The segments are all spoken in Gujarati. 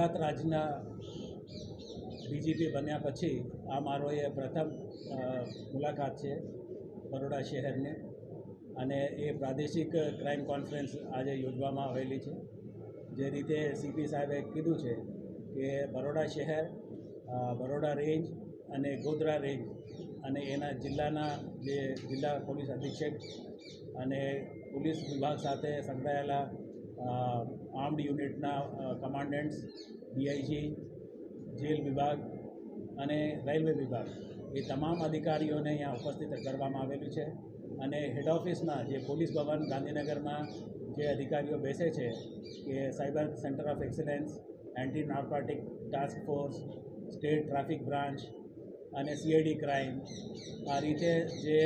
ગુજરાત રાજ્યના ડીજીપી બન્યા પછી આ મારો એ પ્રથમ મુલાકાત છે બરોડા શહેરની અને એ પ્રાદેશિક ક્રાઇમ કોન્ફરન્સ આજે યોજવામાં આવેલી છે. જે રીતે સીપી સાહેબે કીધું છે કે બરોડા શહેર બરોડા રેન્જ અને ગોધરા રેન્જ અને એના જિલ્લાના જે જિલ્લા પોલીસ અધિક્ષક અને પોલીસ વિભાગ સાથે સંકળાયેલા આર્મ્ડ યુનિટના કમાન્ડન્ટ્સ, ડીઆઈજી, જેલ વિભાગ અને રેલવે વિભાગ એ તમામ અધિકારીઓને અહીંયા ઉપસ્થિત કરવામાં આવેલું છે. અને હેડ ઓફિસમાં જે પોલીસ ભવન ગાંધીનગરમાં જે અધિકારીઓ બેસે છે કે cyber centre of excellence anti narcotic task force, state traffic branch અને સીઆઈડી ક્રાઇમ આ રીતે જે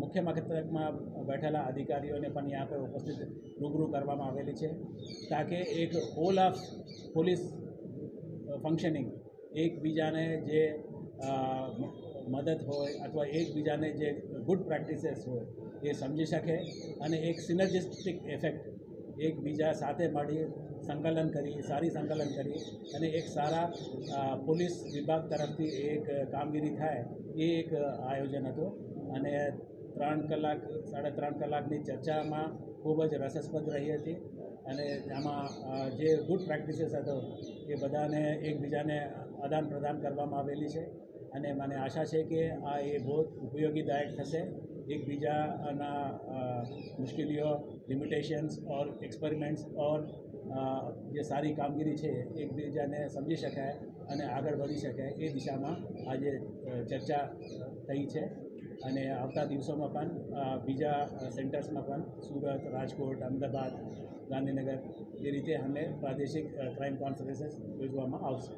મુખ્ય મથકમાં બેઠેલા અધિકારીઓને પણ અહીંયા પર ઉપસ્થિત રૂબરૂ કરવામાં આવેલી છે, તાકે એક હોલ ઓફ પોલીસ ફંક્શનિંગ એકબીજાને જે મદદ હોય અથવા એકબીજાને જે ગુડ પ્રેક્ટિસીસ હોય, એ સમજી શકે અને એક સિનર્જિસ્ટિક ઇફેક્ટ એકબીજા સાથે મળી સંકલન કરી, સારી સંકલન કરી અને એક સારા પોલીસ વિભાગ તરફથી એક કામગીરી થાય એ એક આયોજન હતું. અને ત્રણ કલાક, સાડા ત્રણ કલાકની ચર્ચામાં ખૂબ જ રસસ્પદ રહી હતી. અને આમાં જે ગુડ પ્રેક્ટિસીસ હતો એ બધાને એકબીજાને આદાન પ્રદાન કરવામાં આવેલી છે. અને મને આશા છે કે આ એ બહુ ઉપયોગીદાયક થશે. એકબીજાના મુશ્કેલીઓ લિમિટેશન્સ ઓર એક્સપેરિમેન્ટ્સ ઓર જે સારી કામગીરી છે એકબીજાને સમજી શકાય અને આગળ વધી શકાય એ દિશામાં આજે ચર્ચા થઈ છે. અને આવતા દિવસોમાં પણ બીજા સેન્ટર્સમાં પણ સુરત રાજકોટ અમદાવાદ ગાંધીનગર એ રીતે અમે પ્રાદેશિક ક્રાઇમ કોન્ફરન્સીસ યોજવામાં આવશે.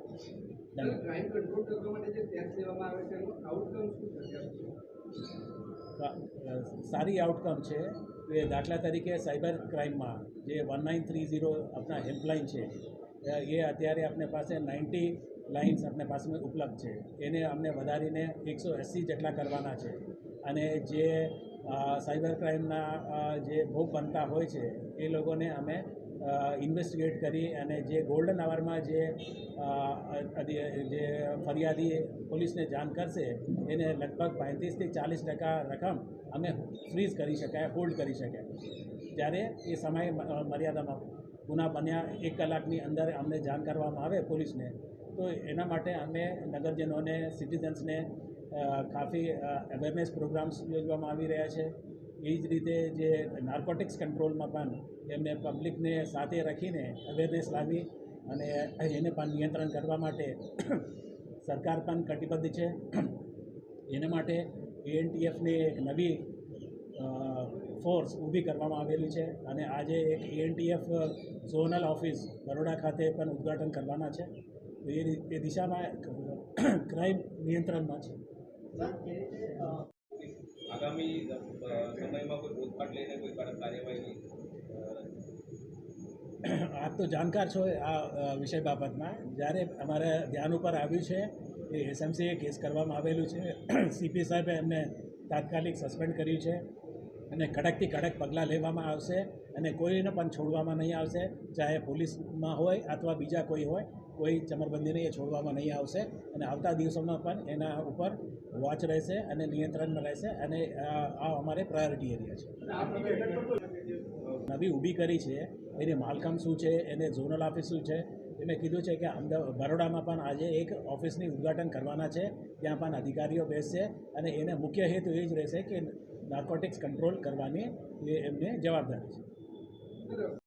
સારી આઉટકમ છે. કે દાખલા તરીકે સાયબર ક્રાઇમમાં જે વન નાઇન થ્રી ઝીરો આપણા હેલ્પલાઇન છે એ અત્યારે આપણે પાસે નાઇન્ટી લાઇન્સ આપણે પાસે ઉપલબ્ધ છે. એને અમને વધારીને એકસો એંસી જેટલા કરવાના છે. અને જે સાયબર ક્રાઇમના જે ભોગ બનતા હોય છે, એ લોકોને અમે ઇન્વેસ્ટિગેટ કરી અને જે ગોલ્ડન આવરમાં જે જે ફરિયાદી પોલીસને જાણ કરશે, એને લગભગ પાંત્રીસથી ચાલીસ ટકા રકમ અમે ફ્રીઝ કરી શકાય હોલ્ડ કરી શકાય. જ્યારે એ સમય મર્યાદામાં ગુના બન્યા. એક કલાકની અંદર અમને જાણ કરવામાં આવે પોલીસને, તો એના માટે અમે નગરજનોને સિટીઝન્સને કાફી અવેરનેસ પ્રોગ્રામ્સ યોજવામાં આવી રહ્યા છે. એ જ રીતે જે નાર્કોટિક્સ કંટ્રોલમાં પણ એમને પબ્લિકને સાથે રાખીને અવેરનેસ લાવી અને એને પણ નિયંત્રણ કરવા માટે સરકાર પણ કટિબદ્ધ છે. એના માટે એએનટીએફની એક નવી ફોર્સ ઊભી કરવામાં આવેલી છે અને આજે એક એએનટીએફ ઝોનલ ઓફિસ બરોડા ખાતે પણ ઉદ્ઘાટન કરવાના છે. તો એ દિશામાં ક્રાઇમ નિયંત્રણમાં છે. આગામી સમયમાં કોઈ બોધપાઠ લઈને કોઈ કડક કાર્યવાહી આપ તો જાણકાર છો આ વિષય બાબતમાં. જ્યારે અમારે ધ્યાન ઉપર આવ્યું છે એ એસએમસીએ કેસ કરવામાં આવેલું છે, સીપી સાહેબે એમને તાત્કાલિક સસ્પેન્ડ કર્યું છે. અને કડકથી કડક પગલાં લેવામાં આવશે અને કોઈને પણ છોડવામાં નહીં આવશે. ચાહે પોલીસમાં હોય અથવા બીજા કોઈ હોય, કોઈ ચમરબંધીને એ છોડવામાં નહીં આવશે. અને આવતા દિવસોમાં પણ એના ઉપર વોચ રહેશે અને નિયંત્રણમાં રહેશે અને આ અમારે પ્રાયોરિટી એરિયા છે. નવી ઊભી કરી છે. એની માલકામ શું છે? એને ઝોનલ ઓફિસ શું છે? મેં કીધું છે કે અમદાવાદ બરોડામાં પણ આજે એક ઓફિસની ઉદ્ઘાટન કરવાના છે. ત્યાં પણ અધિકારીઓ બેસશે અને એને મુખ્ય હેતુ એ જ રહેશે કે નાર્કોટિક્સ કંટ્રોલ કરવાની એ એમને જવાબદારી છે.